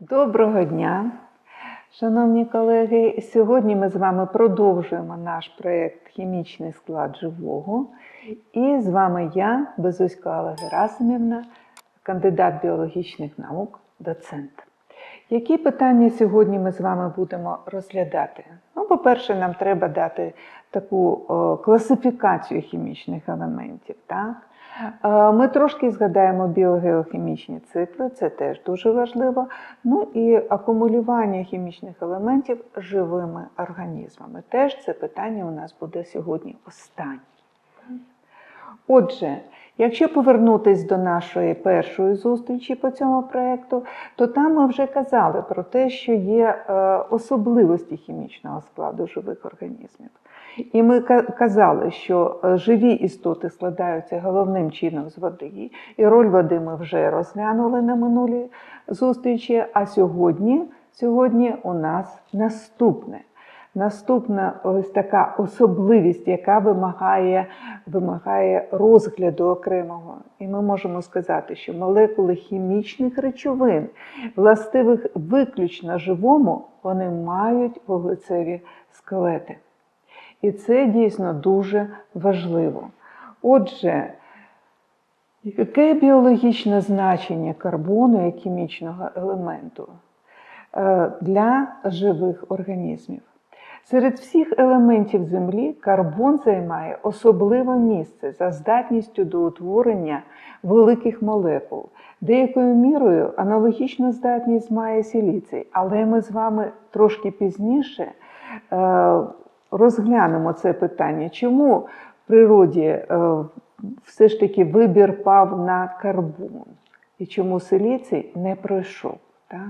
Доброго дня, шановні колеги. Сьогодні ми з вами продовжуємо наш проєкт Хімічний склад живого. І з вами я, Безуська Алла Герасимівна, кандидат біологічних наук, доцент. Які питання сьогодні ми з вами будемо розглядати? Ну, по-перше, нам треба дати таку класифікацію хімічних елементів. Так? Е, Ми трошки згадаємо біогеохімічні цикли, це теж дуже важливо. Ну і акумулювання хімічних елементів живими організмами. Теж це питання у нас буде сьогодні останнє. Отже, якщо повернутися до нашої першої зустрічі по цьому проєкту, то там ми вже казали про те, що є е, особливості хімічного складу живих організмів. І ми казали, що е, живі істоти складаються головним чином з води, і роль води ми вже розглянули на минулій зустрічі. А сьогодні, сьогодні у нас наступне. Наступна ось така особливість, яка вимагає, вимагає розгляду окремого. І ми можемо сказати, що молекули хімічних речовин, властивих виключно живому, вони мають вуглецеві скелети. І це дійсно дуже важливо. Отже, яке біологічне значення карбону як хімічного елементу е, для живих організмів? Серед всіх елементів Землі карбон займає особливе місце за здатністю до утворення великих молекул. Деякою мірою аналогічну здатність має силіцій, але ми з вами трошки пізніше е, розглянемо це питання. Чому в природі е, все ж таки вибір пав на карбон? І чому силіцій не пройшов? Так?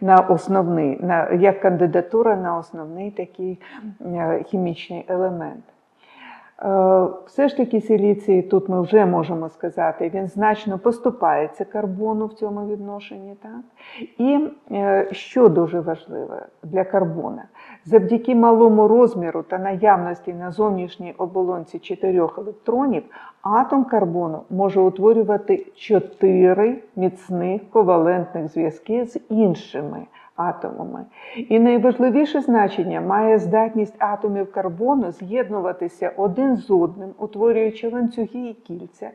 На основний, на, як кандидатура на основний такий е, хімічний елемент. Е, Все ж таки силіцій, тут ми вже можемо сказати, він значно поступається карбону в цьому відношенні. Так? І що дуже важливе для карбона, завдяки малому розміру та наявності на зовнішній оболонці чотирьох електронів, атом карбону може утворювати чотири міцних ковалентних зв'язки з іншими атомами. І найважливіше значення має здатність атомів карбону з'єднуватися один з одним, утворюючи ланцюги і кільця,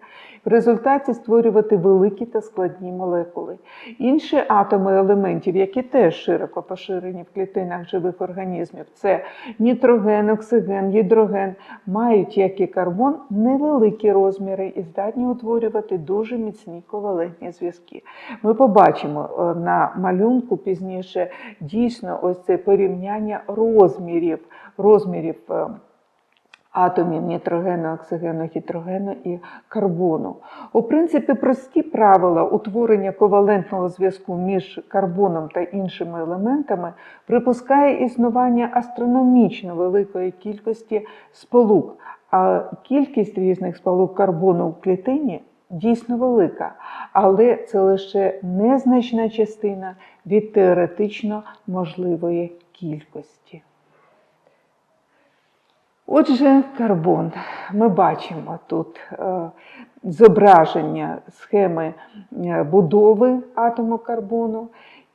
в результаті створювати великі та складні молекули. Інші атоми елементів, які теж широко поширені в клітинах живих організмів, це нітроген, оксиген, гідроген, мають, як і карбон, невеликі розміри і здатні утворювати дуже міцні ковалентні зв'язки. Ми побачимо е, на малюнку пізніше дійсно ось це порівняння розмірів, розмірів е, атомів нітрогену, оксигену, гідрогену і карбону. У принципі, прості правила утворення ковалентного зв'язку між карбоном та іншими елементами припускає існування астрономічно великої кількості сполук, а кількість різних сполук карбону в клітині дійсно велика, але це лише незначна частина від теоретично можливої кількості. Отже, карбон. Ми бачимо тут е, зображення схеми е, будови атому карбону.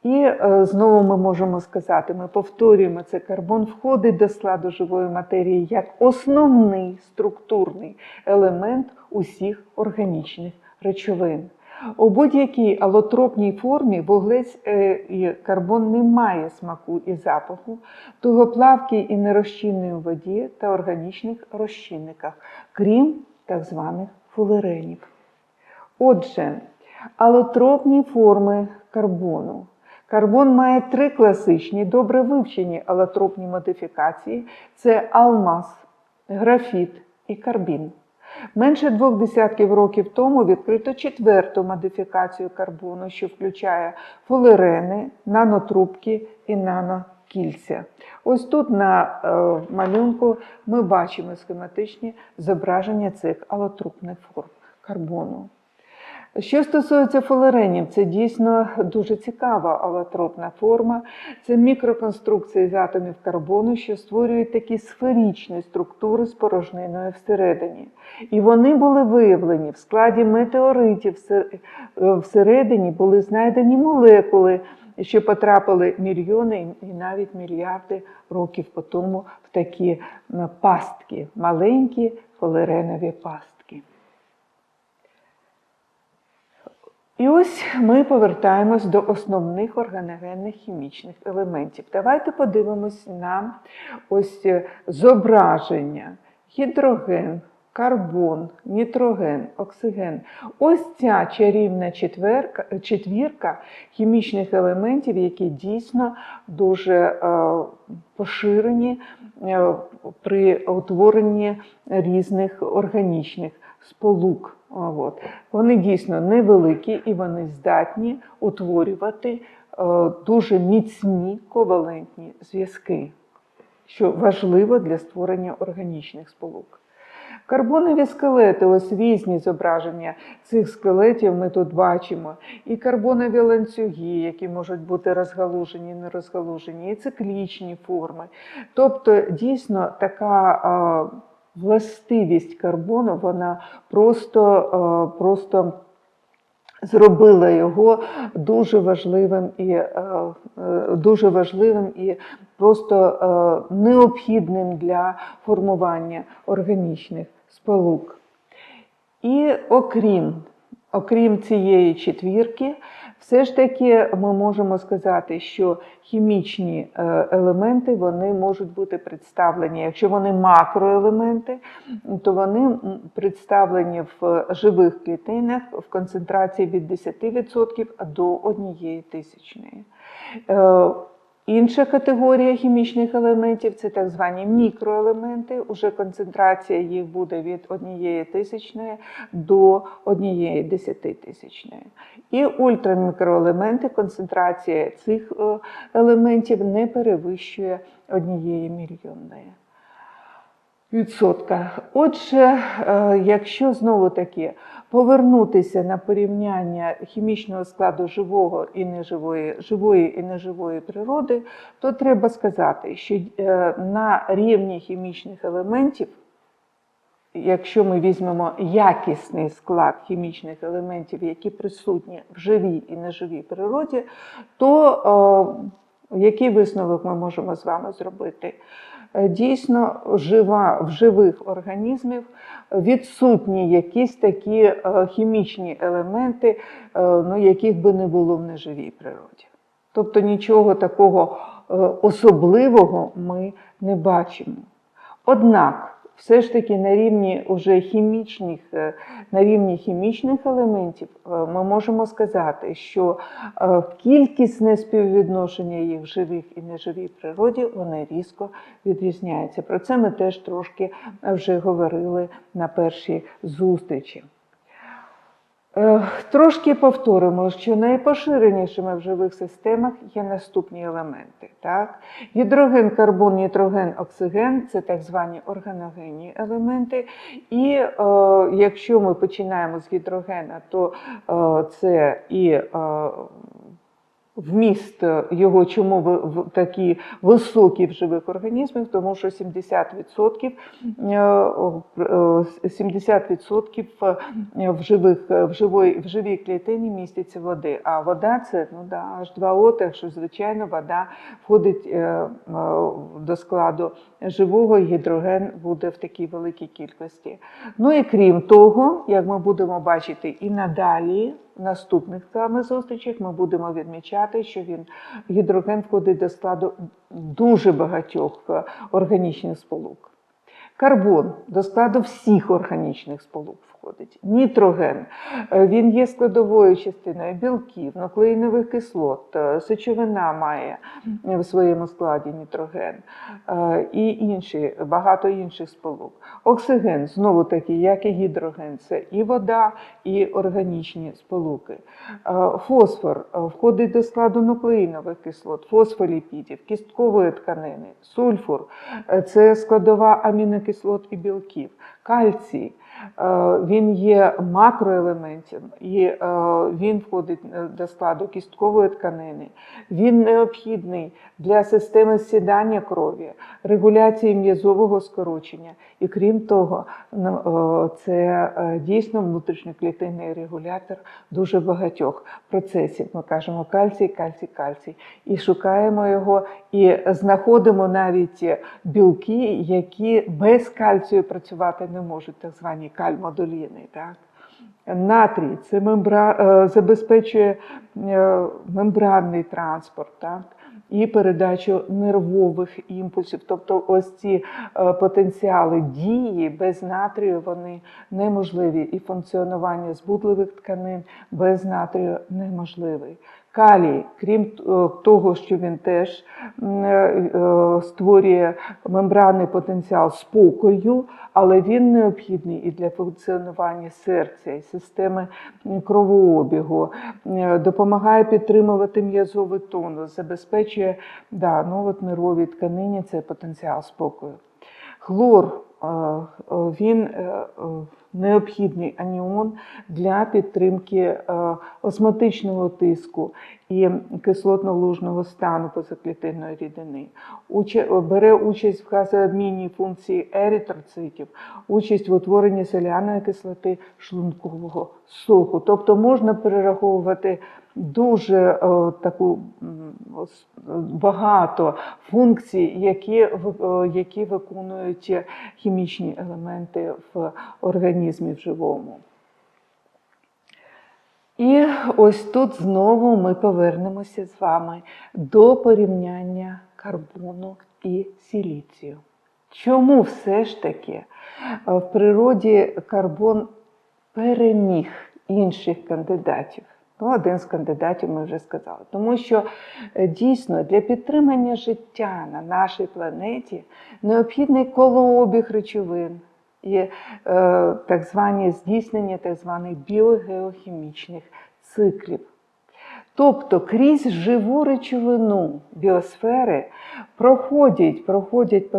І е, знову ми можемо сказати, ми повторюємо це, карбон входить до складу живої матерії як основний структурний елемент усіх органічних речовин. У будь-якій алотропній формі вуглець е, і карбон не має смаку і запаху, тугоплавкий і нерозчинний у воді та органічних розчинниках, крім так званих фулеренів. Отже, алотропні форми карбону. Карбон має три класичні, добре вивчені алотропні модифікації: це алмаз, графіт і карбін. Менше двох десятків років тому відкрито четверту модифікацію карбону, що включає фулерени, нанотрубки і нанокільця. Ось тут на е, малюнку ми бачимо схематичні зображення цих алотрупних форм карбону. Що стосується фулеренів, це дійсно дуже цікава алотропна форма. Це мікроконструкції з атомів карбону, що створюють такі сферичні структури з порожниною всередині. І вони були виявлені в складі метеоритів. Е, Всередині були знайдені молекули що потрапили мільйони і навіть мільярди років по тому в такі пастки, маленькі полиренові пастки. І ось ми повертаємось до основних органогенних хімічних елементів. Давайте подивимось на ось е, зображення гідроген, карбон, нітроген, оксиген. Ось ця чарівна четверка, четвірка хімічних елементів, які дійсно дуже е, поширені е, при утворенні різних органічних сполук. От. Вони дійсно невеликі і вони здатні утворювати е, дуже міцні ковалентні зв'язки, що важливо для створення органічних сполук. Карбонові скелети, ось різні зображення цих скелетів ми тут бачимо. І карбонові ланцюги, які можуть бути розгалужені, не розгалужені, і циклічні форми. Тобто, дійсно, така е, властивість карбону, вона просто, е, просто зробила його дуже важливим і е, е, дуже важливим і просто необхідним для формування органічних сполук. І окрім, окрім цієї четвірки, все ж таки ми можемо сказати, що хімічні е, елементи вони можуть бути представлені. Якщо вони макроелементи, то вони представлені в живих клітинах в концентрації від 10% до 1 тисячної. Інша категорія хімічних елементів це так звані мікроелементи. Уже концентрація їх буде від однієї тисячної до однієї десятитисячної. І ультрамікроелементи, концентрація цих е, елементів не перевищує однієї мільйонної відсотка. Отже, е, якщо знову таки повернутися на порівняння хімічного складу живого і неживої, живої і неживої природи, то треба сказати, що е, на рівні хімічних елементів, якщо ми візьмемо якісний склад хімічних елементів, які присутні в живій і неживій природі, то е, який висновок ми можемо з вами зробити? Е, Дійсно, жива, в живих організмів відсутні якісь такі е, хімічні елементи, е, ну, яких би не було в неживій природі. Тобто нічого такого особливого ми не бачимо. Однак, все ж таки на рівні уже хімічних, е, на рівні хімічних елементів е, ми можемо сказати, що е, кількісне співвідношення їх живих і неживій природі вони різко відрізняються. Про це ми теж трошки вже говорили на першій зустрічі. Е, Трошки повторимо, що найпоширенішими в живих системах є наступні елементи. Так? Гідроген, карбон, нітроген, оксиген це так звані органогенні елементи. І е, якщо ми починаємо з гідрогена, то е, це і е, вміст його чому в- такі високі в живих організмах, тому що 70%, е, е, 70% в, живих, в, живій клітині міститься води. А вода це ну, да, H2O, так що, звичайно, вода входить е, е, до складу живого, і гідроген буде в такій великій кількості. Ну і крім того, як ми будемо бачити і надалі, наступних саме зустрічах ми будемо відмічати, що він гідроген входить до складу дуже багатьох е, органічних сполук. Карбон до складу всіх органічних сполук входить. Нітроген е, він є складовою частиною білків, нуклеїнових кислот, е, сечовина має в своєму складі нітроген е, і інші, багато інших сполук. Оксиген, знову таки, як і гідроген, це і вода, і органічні сполуки. Фосфор входить до складу нуклеїнових кислот, фосфоліпідів, кісткової тканини, сульфур це складова амінокислот і білків, кальцій. Е, Він є макроелементом і е, він входить е, до складу кісткової тканини. Він необхідний для системи сідання крові, регуляції м'язового скорочення. І крім того, це дійсно внутрішньоклітинний регулятор дуже багатьох процесів. Ми кажемо кальцій, кальцій, кальцій. І шукаємо його, і знаходимо навіть білки, які без кальцію працювати не можуть, так звані кальмодоліни. Так? Натрій це мембра... е, забезпечує е, мембранний транспорт. Так? І передачу нервових імпульсів, тобто ось ці е, потенціали дії без натрію вони неможливі, і функціонування збудливих тканин без натрію неможливий. Калій, крім е, того, що він теж е, е, створює мембранний потенціал спокою, але він необхідний і для функціонування серця, і системи кровообігу, допомагає підтримувати м'язовий тонус, забезпечує да, ну, от нервовій тканині це потенціал спокою. Хлор він необхідний аніон для підтримки е, осмотичного тиску і кислотно-лужного стану позаклітинної рідини. Бере участь в газообмінній функції еритроцитів, участь в утворенні соляної кислоти шлункового соку. Тобто можна перераховувати дуже е, таку багато функцій, які, е, які виконують хімічні елементи в організмі в живому. І ось тут знову ми повернемося з вами до порівняння карбону і сіліцію. Чому все ж таки е, в природі карбон переміг інших кандидатів? Ну, один з кандидатів ми вже сказали. Тому що е, дійсно для підтримання життя на нашій планеті необхідний колообіг речовин і е, так звані здійснення так званих біогеохімічних циклів. Тобто крізь живу речовину біосфери проходять, проходять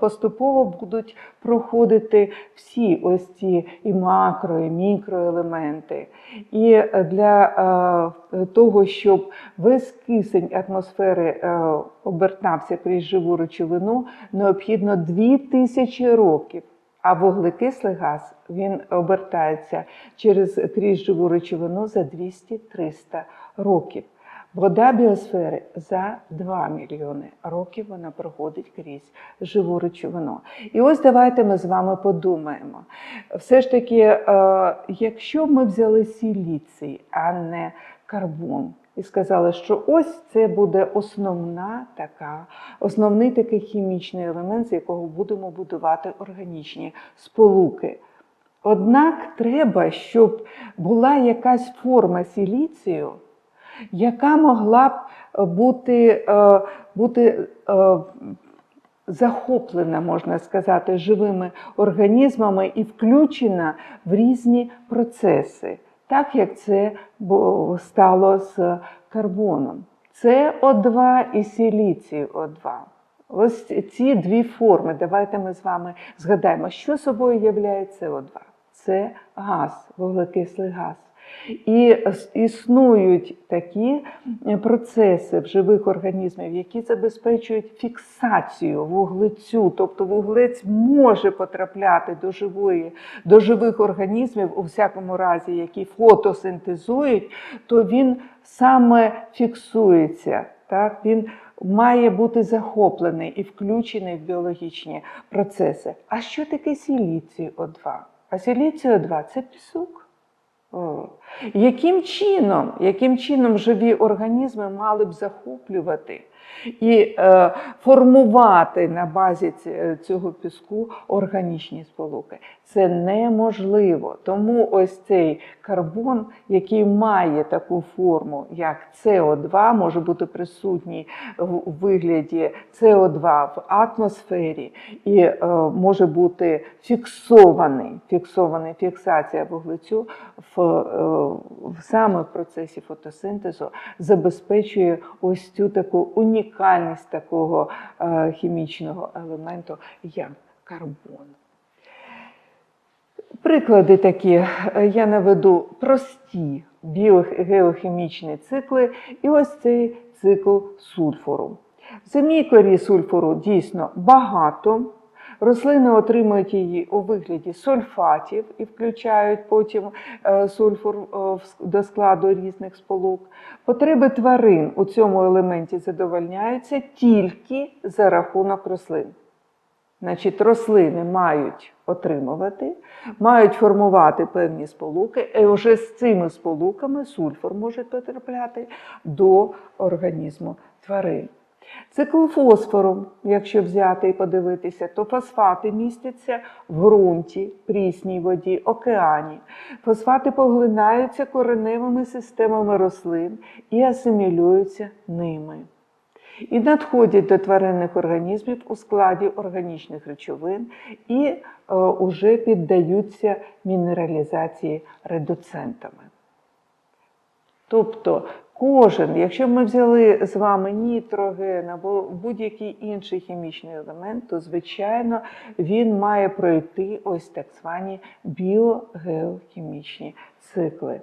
поступово будуть проходити всі ось ці і макро, і мікроелементи. І для е, того, щоб весь кисень атмосфери е, обертався крізь живу речовину, необхідно 2000 років. А вуглекислий газ він обертається через крізь живу речовину за 200-300 років. Вода біосфери за 2 мільйони років вона проходить крізь живу речовину. І ось давайте ми з вами подумаємо. Все ж таки, е, якщо б ми взяли сіліцій, а не карбон, і сказали, що ось це буде основна така, основний такий хімічний елемент, з якого будемо будувати органічні сполуки. Однак треба, щоб була якась форма сіліцію, яка могла б бути, е, бути е, захоплена, можна сказати, живими організмами і включена в різні процеси, так як це стало з карбоном. СО2 і сіліцій О2. Ось ці дві форми. Давайте ми з вами згадаємо, що собою являє СО2. Це газ, вуглекислий газ. І існують такі е, процеси в живих організмів, які забезпечують фіксацію вуглецю. Тобто вуглець може потрапляти до живої, до живих організмів, у всякому разі, які фотосинтезують, то він саме фіксується. Так? Він має бути захоплений і включений в біологічні процеси. А що таке сіліцій О2? А сіліцій О2 це пісок. Яким чином, яким чином живі організми мали б захоплювати і е, формувати на базі цього піску органічні сполуки? Це неможливо. Тому ось цей карбон, який має таку форму, як СО2, може бути присутній в вигляді СО2 в атмосфері і е, може бути фіксований, фіксований фіксація вуглецю в, е, саме в процесі фотосинтезу забезпечує ось цю таку унікальність такого е, хімічного елементу, як карбон. Приклади такі е, я наведу прості біогеохімічні цикли, і ось цей цикл сульфуру. В земній корі сульфуру дійсно багато. Рослини отримують її у вигляді сульфатів і включають потім е, сульфур е, до складу різних сполук. Потреби тварин у цьому елементі задовольняються тільки за рахунок рослин. Значить, рослини мають отримувати, мають формувати певні сполуки, і вже з цими сполуками сульфур може потрапляти до організму тварин. Цикл фосфору, якщо взяти і подивитися, то фосфати містяться в ґрунті, прісній воді, океані. Фосфати поглинаються кореневими системами рослин і асимілюються ними і надходять до тваринних організмів у складі органічних речовин і е, уже піддаються мінералізації редуцентами. Тобто кожен, якщо ми взяли з вами нітроген або будь-який інший хімічний елемент, то звичайно він має пройти ось так звані біогеохімічні цикли.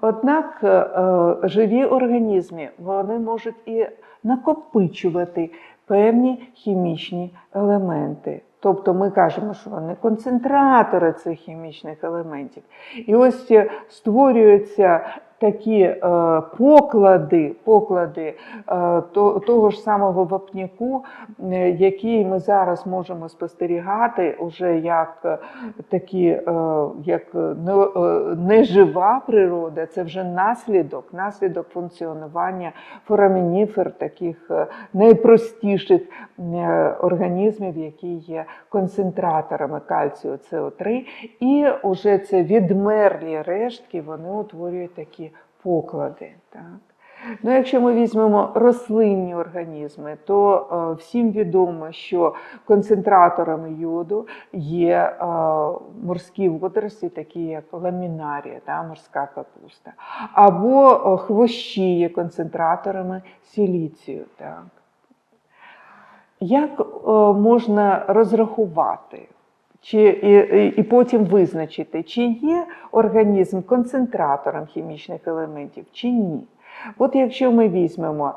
Однак е, е, живі організми вони можуть і накопичувати певні хімічні елементи. Тобто ми кажемо, що вони концентратори цих хімічних елементів. І ось е, створюються такі е, поклади, поклади е, то- того ж самого вапняку, е, який ми зараз можемо спостерігати уже як е, такі, е, як не, е, нежива природа, це вже наслідок, наслідок функціонування форамініфер, таких е, найпростіших е, організмів, які є концентраторами кальцію СО3, і вже це відмерлі рештки, вони утворюють такі поклади. Так. Ну, якщо ми візьмемо рослинні організми, то е, всім відомо, що концентраторами йоду є е, морські водорості, такі як ламінарія, та, морська капуста, або е, хвощі є концентраторами сіліцію. Так. Як можна розрахувати? Чи, і, і, потім визначити, чи є організм концентратором хімічних елементів, чи ні. От якщо ми візьмемо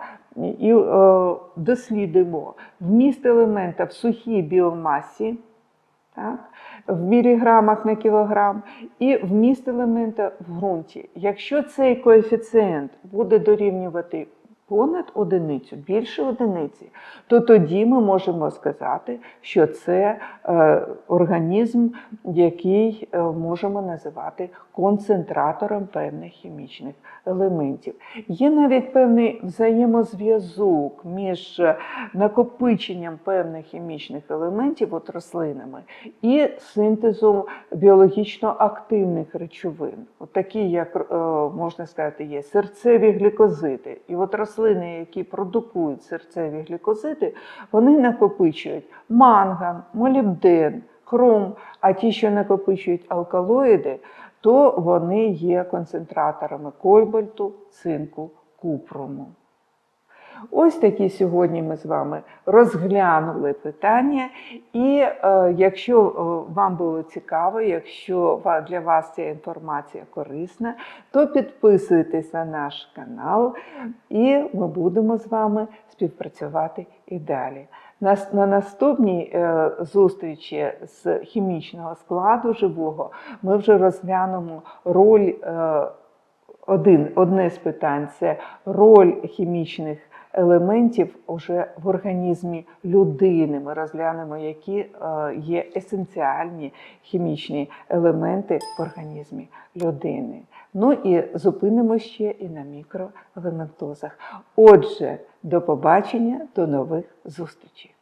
і е, дослідимо вміст елемента в сухій біомасі, так, в міліграмах на кілограм, і вміст елемента в ґрунті. Якщо цей коефіцієнт буде дорівнювати понад одиницю, більше одиниці, то тоді ми можемо сказати, що це е, організм, який е, можемо називати концентратором певних хімічних елементів. Є навіть певний взаємозв'язок між е, накопиченням певних хімічних елементів от рослинами і синтезом біологічно активних речовин, от такі, як можна сказати, є серцеві глікозиди. І от рослини, які продукують серцеві глікозиди, вони накопичують манган, молібден, хром, а ті, що накопичують алкалоїди, то вони є концентраторами кольбальту, цинку, купруму. Ось такі сьогодні ми з вами розглянули питання. І е, якщо е, вам було цікаво, якщо для вас ця інформація корисна, то підписуйтесь на наш канал, і ми будемо з вами співпрацювати і далі. На, на наступній е, зустрічі з хімічного складу живого ми вже розглянемо роль. Е, один, одне з питань це роль хімічних елементів уже в організмі людини. Ми розглянемо, які е, є есенціальні хімічні елементи в організмі людини. Ну і зупинимо ще і на мікроелементозах. Отже, до побачення, до нових зустрічей.